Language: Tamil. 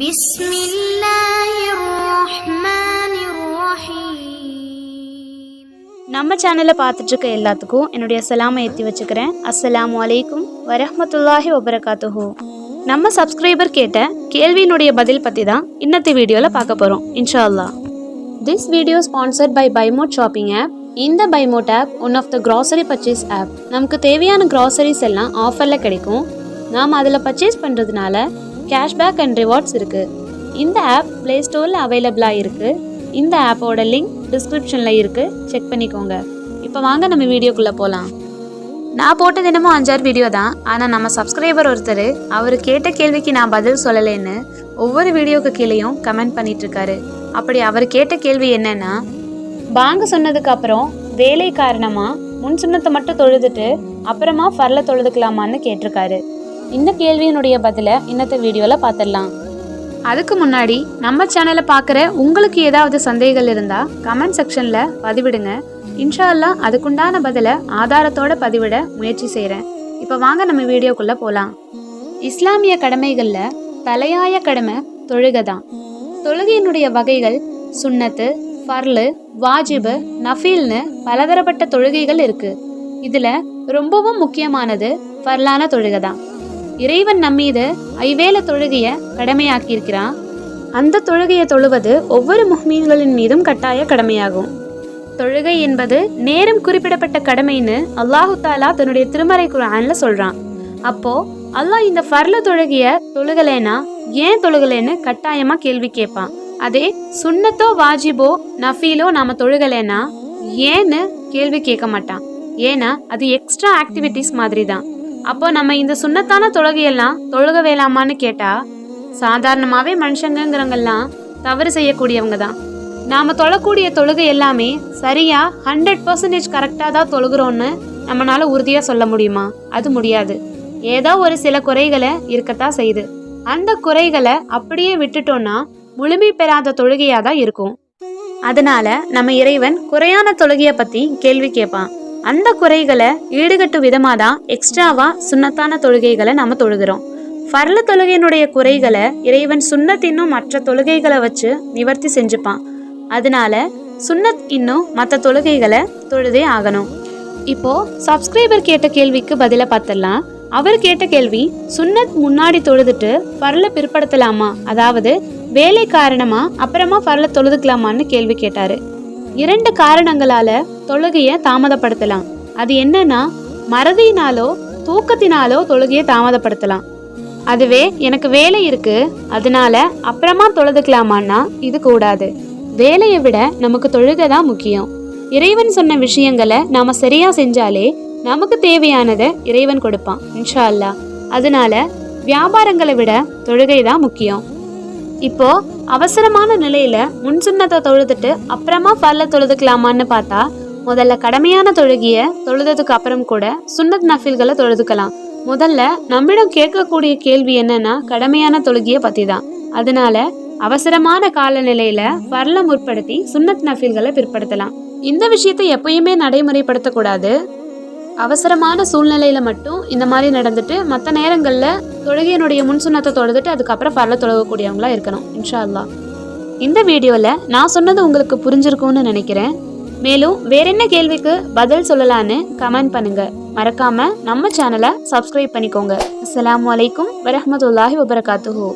بسم الله الرحمن الرحيم நம்ம சேனலை பார்த்துட்டு இருக்க எல்லாத்துக்கும் என்னுடைய சலாமை ஏற்றி வச்சுக்கிறேன் அஸ்ஸலாமு அலைக்கும் வரஹ்மத்துல்லாஹி வபரகாத்துஹு நம்ம சப்ஸ்கிரைபர் கேட்ட கேள்வியினுடைய பதில் பற்றி தான் இன்னத்து வீடியோவில் பார்க்க போகிறோம் இன்ஷா அல்லாஹ் this video sponsored by பைமோட் shopping app இந்த பைமோட் app one of the grocery purchase app நமக்கு தேவையான கிராசரிஸ் எல்லாம் ஆஃபரில் கிடைக்கும் நாம் அதில் பர்ச்சேஸ் பண்ணுறதுனால கேஷ்பேக் அண்ட் ரிவார்ட்ஸ் இருக்குது இந்த ஆப் ப்ளே ஸ்டோரில் அவைலபிளாக இருக்குது இந்த ஆப்போட லிங்க் டிஸ்கிரிப்ஷனில் இருக்குது செக் பண்ணிக்கோங்க. இப்போ வாங்க நம்ம வீடியோக்குள்ளே போகலாம் நான் போட்ட தினமும் அஞ்சாறு வீடியோ தான். ஆனால் நம்ம சப்ஸ்கிரைபர் ஒருத்தர் அவர் கேட்ட கேள்விக்கு நான் பதில் சொல்லலைன்னு ஒவ்வொரு வீடியோக்கு கீழேயும் கமெண்ட் பண்ணிகிட்ருக்காரு அப்படி அவர் கேட்ட கேள்வி என்னென்னா பாங்க சொன்னதுக்கு அப்புறம் வேலை காரணமாக முன் சுண்ணத்தை மட்டும் தொழுதுட்டு அப்புறமா ஃபர்ல தொழுதுக்கலாமான்னு கேட்டிருக்காரு. இந்த கேள்வியினுடைய பதிலை இன்னத்த வீடியோவில் பார்த்துடலாம் அதுக்கு முன்னாடி நம்ம சேனலை பார்க்குற உங்களுக்கு ஏதாவது சந்தேகங்கள் இருந்தால் கமெண்ட் செக்ஷனில் பதிவிடுங்க. இன்ஷா அதுக்குண்டான பதிலை ஆதாரத்தோட பதிவிட முயற்சி செய்கிறேன் இப்போ வாங்க நம்ம வீடியோக்குள்ளே போகலாம் இஸ்லாமிய கடமைகளில் தலையாய கடமை தொழுகை தான் தொழுகையினுடைய வகைகள் சுன்னத்து ஃபர்லு வாஜிபு நஃபீல்னு பலதரப்பட்ட தொழுகைகள் இருக்குது இதில் ரொம்பவும் முக்கியமானது ஃபர்லான தொழுகை தான் இறைவன் நம்மீது ஐவேல தொழுகைய கடமையாக்கியிருக்கிறான். அந்த தொழுகையை தொழுவது ஒவ்வொரு முஹ்மீன்களின் மீதும் கட்டாய கடமையாகும். தொழுகை என்பது நேரம் குறிப்பிடப்பட்ட கடமைன்னு அல்லாஹு தாலா தன்னுடைய திருமறை குரான்ல சொல்றான். அப்போ அல்லாஹ் இந்த ஃபர்ல தொழுகைய தொழுகலேனா ஏன் தொழுகலேன்னு கட்டாயமா கேள்வி கேட்பான். அதே சுன்னத்தோ வாஜிபோ நஃபீலோ நாம தொழுகலேனா ஏன்னு கேள்வி கேட்க மாட்டான். ஏன்னா அது எக்ஸ்ட்ரா ஆக்டிவிட்டிஸ் மாதிரி தான் அப்போ நம்ம இந்த சுன்னத்தான தொழுகையெல்லாம் தொழுக வேலாமான்னு கேட்டா சாதாரணமாவே மனுஷங்கிறவங்கெல்லாம் தவறு செய்யக்கூடியவங்க தான். நாம தொழக்கூடிய தொழுகை எல்லாமே சரியா ஹண்ட்ரட் பர்சன்டேஜ் கரெக்டாக தான் தொழுகிறோன்னு நம்மளால உறுதியாக சொல்ல முடியுமா? அது முடியாது. ஏதோ ஒரு சில குறைகளை இருக்கத்தான் செய்யுது. அந்த குறைகளை அப்படியே விட்டுட்டோம்னா முழுமை பெறாத தொழுகையாக தான் இருக்கும். அதனால நம்ம இறைவன் குறையான தொழுகையை பற்றி கேள்வி கேட்பான். அந்த குறைகளை ஈடுகட்டும் விதமாக தான் எக்ஸ்ட்ராவாக சுன்னத்தான தொழுகைகளை நம்ம தொழுகிறோம். ஃபர்ல தொழுகையினுடைய குறைகளை இறைவன் சுண்ணத் இன்னும் மற்ற தொழுகைகளை வச்சு நிவர்த்தி செஞ்சுப்பான். அதனால சுன்னத் இன்னும் மற்ற தொழுகைகளை தொழுதே ஆகணும். இப்போ சப்ஸ்கிரைபர் கேட்ட கேள்விக்கு பதில பார்த்துடலாம். அவர் கேட்ட கேள்வி சுன்னத் முன்னாடி தொழுதுட்டு ஃபர்ல பிற்படுத்தலாமா? அதாவது வேலை காரணமா அப்புறமா ஃபர்ல தொழுதுக்கலாமான்னு கேள்வி கேட்டாரு. இரண்டு காரணங்களால தொழுகையை தாமதப்படுத்தலாம். அது என்னன்னா மறதியினாலோ தூக்கத்தினாலோ தொழுகையை தாமதப்படுத்தலாம். அதுவே எனக்கு வேலை இருக்கு அதனால அப்புறமா தொழுதுக்கலாமான்னா இது கூடாது. வேலையை விட நமக்கு தொழுகை தான் முக்கியம். இறைவன் சொன்ன விஷயங்களை நாம சரியா செஞ்சாலே நமக்கு தேவையானதை இறைவன் கொடுப்பான் இன்ஷா அல்லாஹ். அதனால வியாபாரங்களை விட தொழுகை தான் முக்கியம். இப்போ அவசரமான நிலையில முன் சுண்ணத்தை தொழுதுட்டு அப்புறமா பல்ல தொழுதுக்கலாமான்னு பார்த்தா முதல்ல கடமையான தொழுகிய தொழுததுக்கு அப்புறம் கூட சுண்ணத் நஃபில்களை தொழுதுக்கலாம். முதல்ல நம்மிடம் கேட்கக்கூடிய கேள்வி என்னன்னா கடமையான தொழுகிய பத்தி தான் அதனால அவசரமான காலநிலையில பர்ல முற்படுத்தி சுன்னத் நஃபில்களை பிற்படுத்தலாம். இந்த விஷயத்தை எப்பயுமே நடைமுறைப்படுத்தக்கூடாது. அவசரமான சூழ்நிலையில மட்டும் இந்த மாதிரி நடந்துட்டு மற்ற நேரங்களில் தொழுகையினுடைய முன் சுண்ணத்தை தொழுதுட்டு அதுக்கப்புறம் பரல தொழுகக்கூடியவங்களா இருக்கணும் இன்ஷா அல்லாஹ் இந்த வீடியோவில் நான் சொன்னது உங்களுக்கு புரிஞ்சிருக்கும்னு நினைக்கிறேன். மேலும் வேற என்ன கேள்விக்கு பதில் சொல்லலான்னு கமெண்ட் பண்ணுங்க. மறக்காம நம்ம சேனலை சப்ஸ்கிரைப் பண்ணிக்கோங்க. அஸ்லாம் அலைக்கும் வரமத்துல்லாஹி வபரகாத்துஹூ.